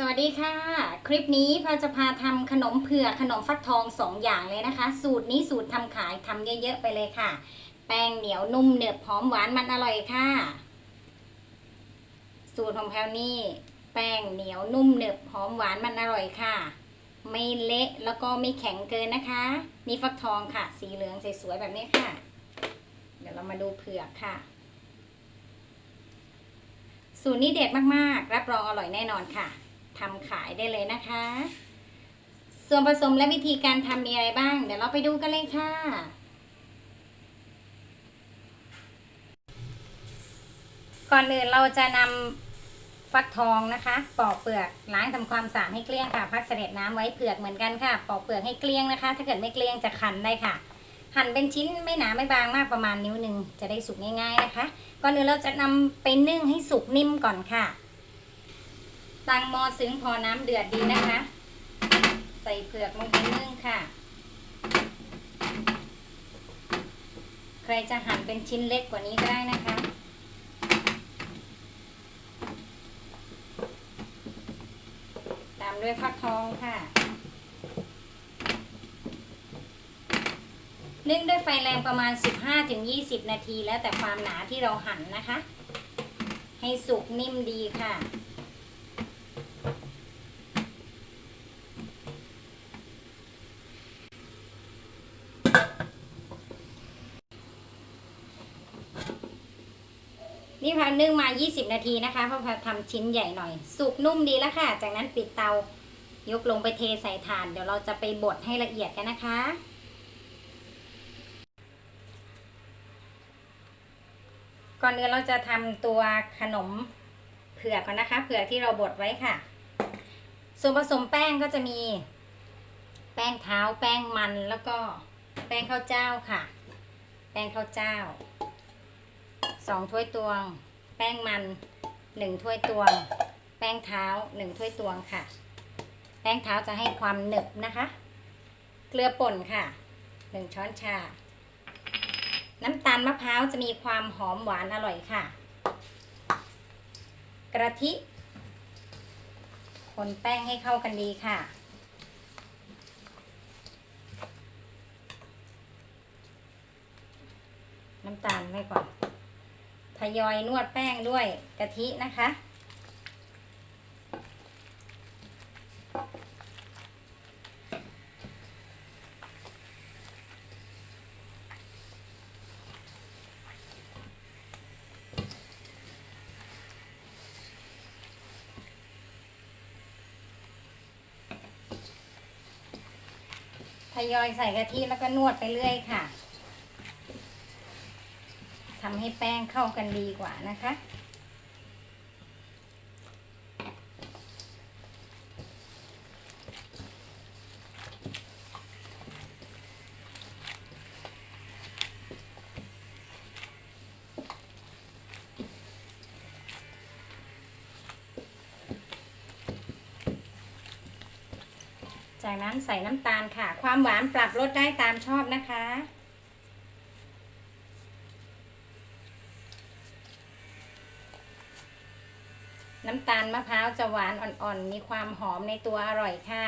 สวัสดีค่ะ คลิปนี้พาจะพาทำขนมเผือกขนมฟักทองสองอย่างเลยนะคะ สูตรนี้สูตรทำขายทำเยอะๆไปเลยค่ะ แป้งเหนียวนุ่มเนืบหอมหวานมันอร่อยค่ะ สูตรของแพลวนี่แป้งเหนียวนุ่มเนืบหอมหวานมันอร่อยค่ะ ไม่เละแล้วก็ไม่แข็งเกินนะคะ นี่ฟักทองค่ะ สีเหลืองสวยๆแบบนี้ค่ะ เดี๋ยวเรามาดูเผือกค่ะ สูตรนี้เด็ดมากๆ รับรองอร่อยแน่นอนค่ะ ทำขายได้เลยนะคะ ส่วนผสมและวิธีการทำมีอะไรบ้าง เดี๋ยวเราไปดูกันเลยค่ะ ก่อนอื่นเราจะนำฟักทองนะคะ ปอกเปลือกล้างทำความสะอาดให้เกลี้ยงค่ะ พักเสด็จน้ำไว้เผือกเหมือนกันค่ะ ปอกเปลือกให้เกลี้ยงนะคะ ถ้าเกิดไม่เกลี้ยงจะคันได้ค่ะหั่นเป็นชิ้นไม่หนาไม่บางมากประมาณนิ้วหนึ่งจะได้สุกง่าย ๆ นะคะ ก่อนอื่นเราจะนำไปนึ่งให้สุกนิ่มก่อนค่ะ ตั้งหม้อซึ้งพอน้ำเดือดดีนะคะ ใส่เผือกลงไปนึ่งค่ะ ใครจะหั่นเป็นชิ้นเล็กกว่านี้ก็ได้นะคะตามด้วยฟักทองค่ะนึ่งด้วยไฟแรงประมาณ 15-20 นาที แล้วแต่ความหนาที่เราหั่นนะคะ ให้สุกนิ่มดีค่ะ นี่พานึ่งมา 20 นาทีนะคะเพราะพาทำชิ้นใหญ่หน่อย สุกนุ่มดีแล้วค่ะ จากนั้นปิดเตายกลงไปเทใส่ถ่าน เดี๋ยวเราจะไปบดให้ละเอียดกันนะคะ ก่อนอื่นเราจะทำตัวขนมเผือกก่อนนะคะ เผือกที่เราบดไว้ค่ะ ส่วนผสมแป้งก็จะมี แป้งเท้า แป้งมันแล้วก็แป้งข้าวเจ้าค่ะ แป้งข้าวเจ้า สองถ้วยตวง แป้งมันหนึ่งถ้วยตวง แป้งเท้าหนึ่งถ้วยตวงค่ะ แป้งเท้าจะให้ความหนึบนะคะ เกลือป่นค่ะหนึ่งช้อนชา น้ำตาลมะพร้าวจะมีความหอมหวานอร่อยค่ะ กระทิ คนแป้งให้เข้ากันดีค่ะน้ำตาลไว้ก่อน ทยอยนวดแป้งด้วยกะทินะคะ ทยอยใส่กะทิแล้วก็นวดไปเรื่อยค่ะำให้แป้งเข้ากันดีกว่านะคะ จากนั้นใส่น้ำตาลค่ะ ความหวานปรับลดได้ตามชอบนะคะ น้ำตาลมะพร้าวจะหวานอ่อนๆ มีความหอมในตัวอร่อยค่ะ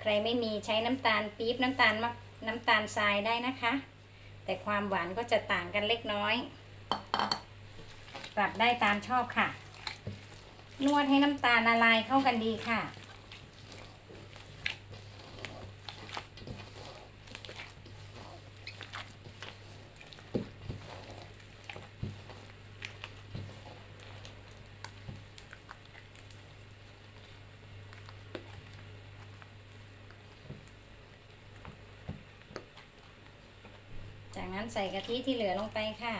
ใครไม่มีใช้น้ำตาลปี๊บน้ำตาลมะน้ำตาลทรายได้นะคะ แต่ความหวานก็จะต่างกันเล็กน้อย ปรับได้ตามชอบค่ะ นวดให้น้ำตาลละลายเข้ากันดีค่ะ นั้นใส่กะทิที่เหลือลงไปค่ะ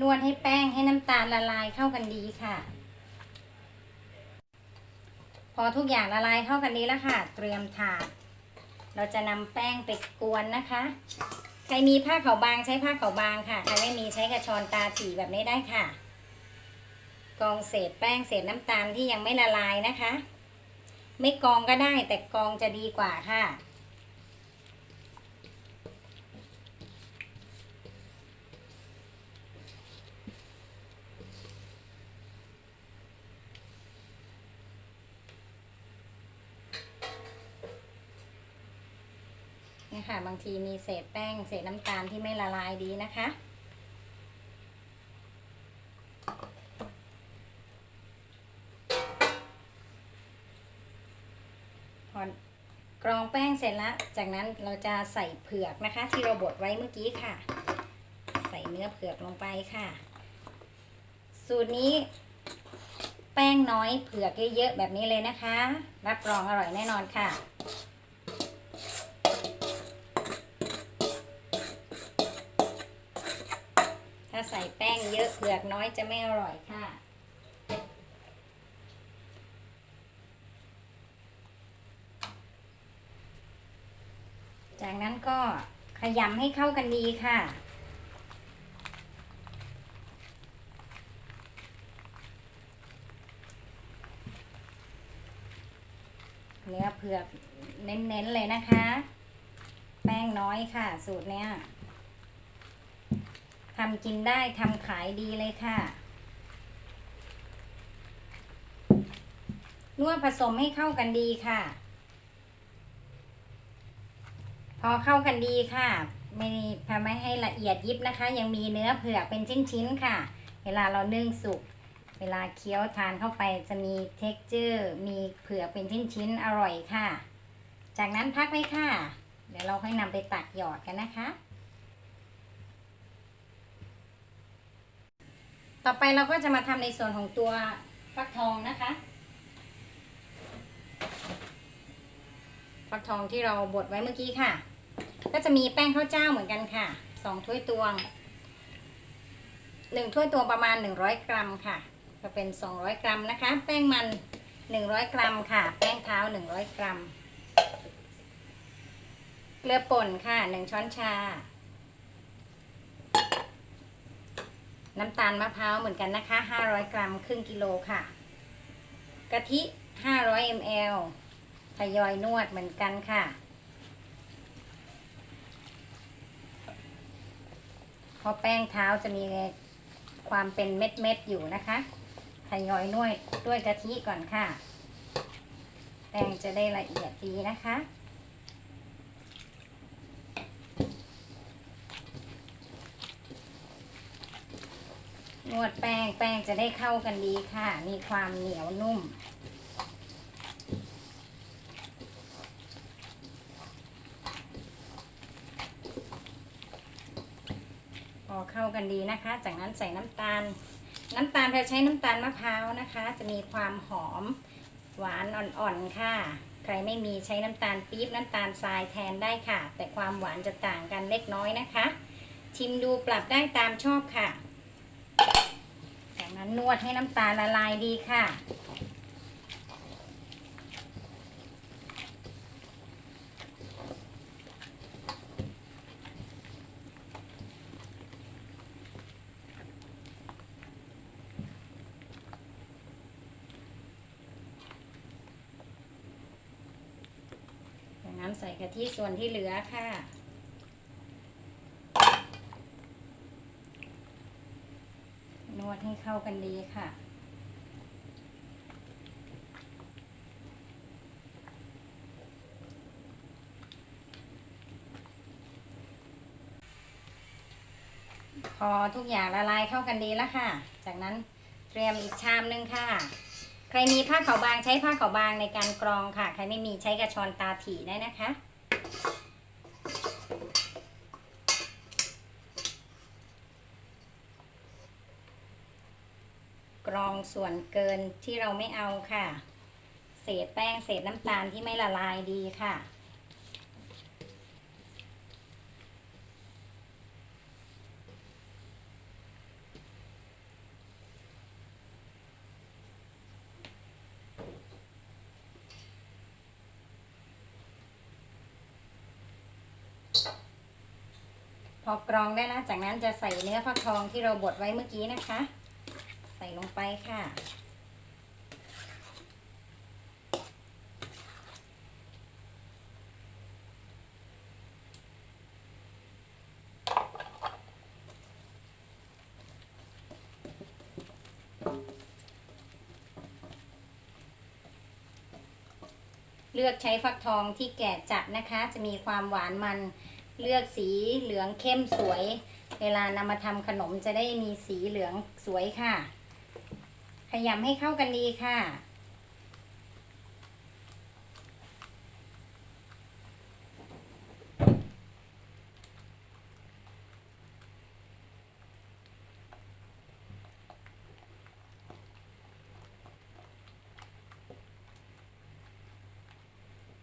นวดให้แป้งให้น้ำตาลละลายเข้ากันดีค่ะ อทุกอย่างละลายเข้ากันนี้แล้วค่ะ เตรียมถาด เราจะนำแป้งไปกวนนะคะ ใครมีผ้าขาวบางใช้ผ้าขาวบางค่ะ ใครไม่มีใช้กระชอนตาสีแบบนี้ได้ค่ะ กองเศษแป้งเศษน้ำตาลที่ยังไม่ละลายนะคะ ไม่กองก็ได้แต่กองจะดีกว่าค่ะ เนี่ยค่ะ บางทีมีเศษแป้ง เศษน้ำตาลที่ไม่ละลายดีนะคะ พอกรองแป้งเสร็จแล้ว จากนั้นเราจะใส่เผือกนะคะ ที่เราบดไว้เมื่อกี้ค่ะ ใส่เนื้อเผือกลงไปค่ะ สูตรนี้แป้งน้อยเผือกเยอะๆแบบนี้เลยนะคะ รับรองอร่อยแน่นอนค่ะ อะเผือกน้อยจะไม่อร่อยค่ะ จากนั้นก็ขยำให้เข้ากันดีค่ะเนื้อเผือกเน้นๆเลยนะคะ แป้งน้อยค่ะ สูตรเนี้ย ทำกินได้ทำขายดีเลยค่ะนวดผสมให้เข้ากันดีค่ะ พอเข้ากันดีค่ะ ไม่ทำให้ให้ละเอียดยิบนะคะ ยังมีเนื้อเผือกเป็นชิ้นๆค่ะ เวลาเรานึ่งสุกเวลาเคี้ยวทานเข้าไปจะมีเท็กเจอร์มีเผือกเป็นชิ้นๆอร่อยค่ะ จากนั้นพักไว้ค่ะ เดี๋ยวเราค่อยนำไปตักหยอดกันนะคะ ต่อไปเราก็จะมาทำในส่วนของตัวฟักทองนะคะ ฟักทองที่เราบดไว้เมื่อกี้ค่ะ ก็จะมีแป้งข้าวเจ้าเหมือนกันค่ะสองถ้วยตวงหนึ่งถ้วยตวงประมาณหนึ่งร้อยกรัมค่ะ ก็เป็นสองร้อยกรัมนะคะ แป้งมันหนึ่งร้อยกรัมค่ะ แป้งเท้าหนึ่งร้อยกรัม เกลือป่นค่ะหนึ่งช้อนชา น้ำตาลมะพร้าวเหมือนกันนะคะ 500 กรัมครึ่งกิโลค่ะ กะทิ 500 ml ทยอยนวดเหมือนกันค่ะเพราะแป้งเท้าจะมีความเป็นเม็ดๆอยู่นะคะ ทยอยนวดด้วยกะทิก่อนค่ะ แป้งจะได้ละเอียดดีนะคะ นวดแป้งแป้งจะได้เข้ากันดีค่ะ มีความเหนียวนุ่ม พอเข้ากันดีนะคะ จากนั้นใส่น้ำตาล น้ำตาลเราใช้น้ำตาลมะพร้าวนะคะ จะมีความหอมหวานอ่อนๆค่ะ ใครไม่มีใช้น้ำตาลปี๊บน้ำตาลทรายแทนได้ค่ะ แต่ความหวานจะต่างกันเล็กน้อยนะคะ ชิมดูปรับได้ตามชอบค่ะ จากนั้นนวดให้น้ำตาลละลายดีค่ะ จากนั้นใส่กะทิส่วนที่เหลือค่ะ นวด ให้เข้ากันดีค่ะ พอทุกอย่างละลายเข้ากันดีแล้วค่ะ จากนั้นเตรียมอีกชามหนึ่งค่ะ ใครมีผ้าขาวบางใช้ผ้าขาวบางในการกรองค่ะ ใครไม่มีใช้กระชอนตาถี่ได้นะคะ กรอง ส่วนเกินที่เราไม่เอาค่ะ เศษแป้งเศษน้ำตาลที่ไม่ละลายดีค่ะ พอกรองได้แล้วจากนั้นจะใส่เนื้อฟักทองที่เราบดไว้เมื่อกี้นะคะ ลงไปค่ะ เลือกใช้ฟักทองที่แก่จัดนะคะ จะมีความหวานมันเลือกสีเหลืองเข้มสวย เวลานำมาทำขนมจะได้มีสีเหลืองสวยค่ะ ขยำให้เข้ากันดีค่ะ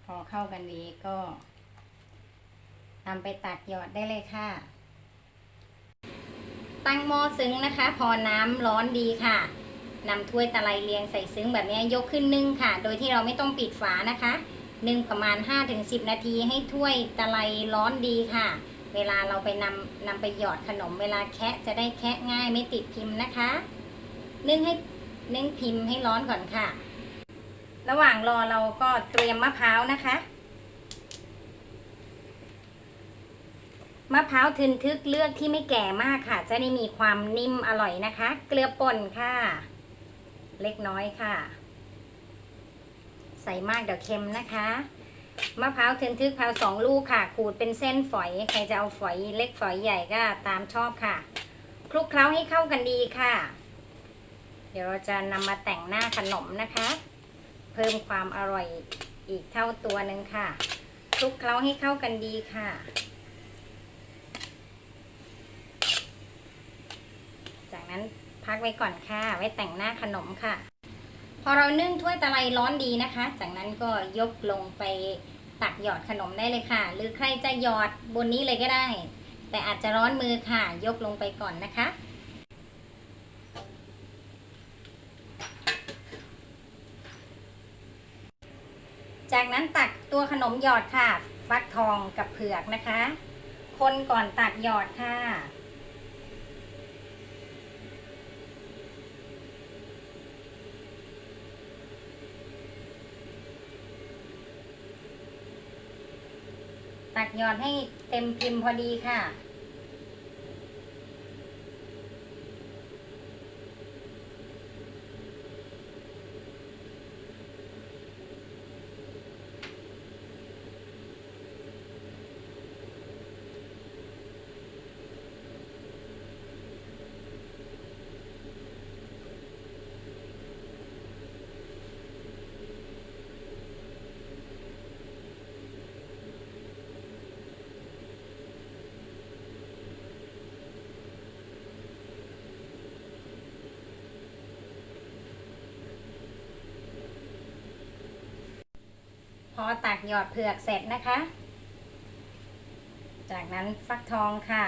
พอเข้ากันดีก็นำไปตักหยอดได้เลยค่ะ ตั้งหม้อซึ้งนะคะ พอน้ำร้อนดีค่ะ นำถ้วยตะไลเรียงใส่ซึ้งแบบนี้ยกขึ้นนึ่งค่ะ โดยที่เราไม่ต้องปิดฝานะคะนึ่งประมาณ 5-10 นาทีให้ถ้วยตะไลร้อนดีค่ะ เวลาเราไปนำนำไปหยอดขนมเวลาแคะจะได้แคะง่ายไม่ติดพิมพ์นะคะ นึ่งให้นึ่งพิมพ์ให้ร้อนก่อนค่ะ ระหว่างรอเราก็เตรียมมะพร้าวนะคะ มะพร้าวทึนทึกเลือกที่ไม่แก่มากค่ะ จะได้มีความนิ่มอร่อยนะคะ เกลือป่นค่ะ เล็กน้อยค่ะ ใส่มากเดี๋ยวเค็มนะคะมะพร้าวเทึนทึกพร้าวสองลูกค่ะ ขูดเป็นเส้นฝอยใครจะเอาฝอยเล็กฝอยใหญ่ก็ตามชอบค่ะคลุกเคล้าให้เข้ากันดีค่ะ เดี๋ยวเราจะนำมาแต่งหน้าขนมนะคะ เพิ่มความอร่อยอีกเท่าตัวหนึ่งค่ะคลุกเคล้าให้เข้ากันดีค่ะ จากนั้น พักไว้ก่อนค่ะ ไว้แต่งหน้าขนมค่ะ พอเรานึ่งถ้วยตะไลร้อนดีนะคะ จากนั้นก็ยกลงไปตักหยอดขนมได้เลยค่ะ หรือใครจะหยอดบนนี้เลยก็ได้ แต่อาจจะร้อนมือค่ะ ยกลงไปก่อนนะคะจากนั้นตักตัวขนมหยอดค่ะ ฟักทองกับเผือกนะคะ คนก่อนตักหยอดค่ะ ตักหยอดให้เต็มพิมพ์พอดีค่ะ พอตักหยอดเผือกเสร็จนะคะ จากนั้นฟักทองค่ะ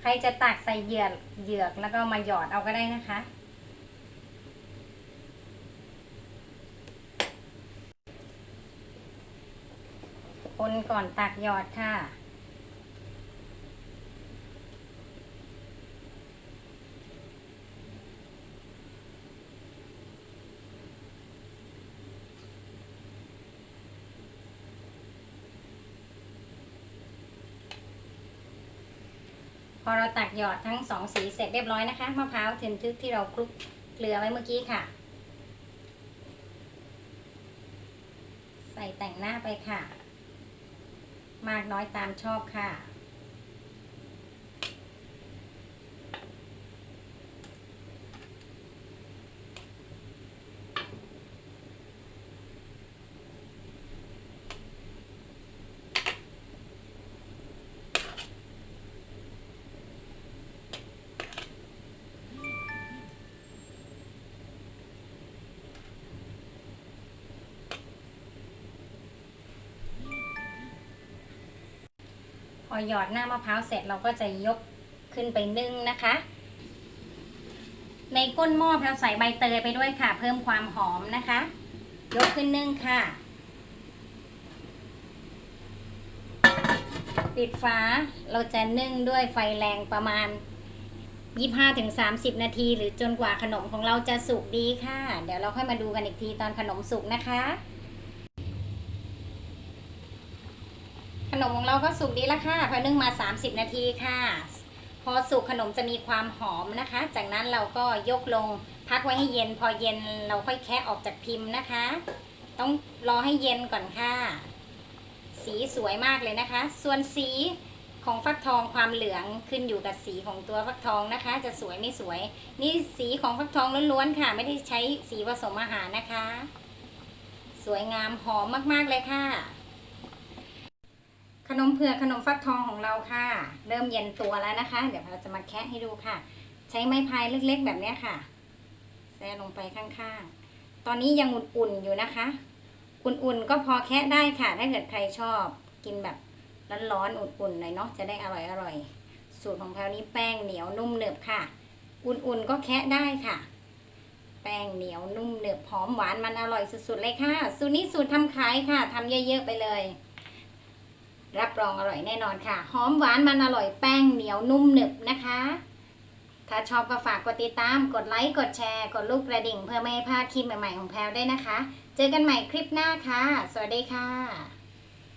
ใครจะตักใส่เหยือกเหยือกแล้วก็มาหยอดเอาก็ได้นะคะคนก่อนตักหยอดค่ะ พอเราตักหยอดทั้งสองสีเสร็จเรียบร้อยนะคะมะพร้าวทึนทึกที่เราคลุกเกลือไว้เมื่อกี้ค่ะ ใส่แต่งหน้าไปค่ะ มากน้อยตามชอบค่ะ อหยอดหน้ามะพร้าวเสร็จเราก็จะยกขึ้นไปนึ่งนะคะ ในก้นหม้อเราใส่ใบเตยไปด้วยค่ะ เพิ่มความหอมนะคะ ยกขึ้นนึ่งค่ะ ปิดฝาเราจะนึ่งด้วยไฟแรงประมาณ 25-30 นาที หรือจนกว่าขนมของเราจะสุกดีค่ะ เดี๋ยวเราค่อยมาดูกันอีกทีตอนขนมสุกนะคะ ขนมของเราก็สุกดีแล้วค่ะพอนึ่งมา 30 นาทีค่ะ พอสุกขนมจะมีความหอมนะคะ จากนั้นเราก็ยกลงพักไว้ให้เย็น พอเย็นเราค่อยแคะออกจากพิมพ์นะคะ ต้องรอให้เย็นก่อนค่ะ สีสวยมากเลยนะคะ ส่วนสีของฟักทองความเหลืองขึ้นอยู่กับสีของตัวฟักทองนะคะ จะสวยไม่สวย นี่สีของฟักทองล้วนๆค่ะ ไม่ได้ใช้สีผสมอาหารนะคะ สวยงามหอมมากๆเลยค่ะ ขนมเผือกขนมฟักทองของเราค่ะ เริ่มเย็นตัวแล้วนะคะ เดี๋ยวเราจะมาแคะให้ดูค่ะ ใช้ไม้พายเล็กๆ แบบนี้ค่ะแซะลงไปข้างๆ ตอนนี้ยังอุ่นๆอยู่นะคะ อุ่นๆก็พอแคะได้ค่ะ ถ้าเกิดใครชอบกินแบบร้อนๆอุ่นๆหน่อยเนาะจะได้อร่อยๆสูตรของแพลนี้แป้งเหนียวนุ่มเนึบค่ะ อุ่นๆก็แคะได้ค่ะ แป้งเหนียวนุ่มเนึบหอมหวานมันอร่อยสุดๆเลยค่ะ สูตรนี้สูตรทำขายค่ะทำเยอะๆไปเลย รับรองอร่อยแน่นอนค่ะ หอมหวานมันอร่อยแป้งเหนียวนุ่มหนึบนะคะ ถ้าชอบก็ฝากกดติดตาม กดไลค์ กดแชร์ กดลูกกระดิ่ง เพื่อไม่ให้พลาดคลิปใหม่ๆของแพลวได้นะคะ เจอกันใหม่คลิปหน้าค่ะ สวัสดีค่ะ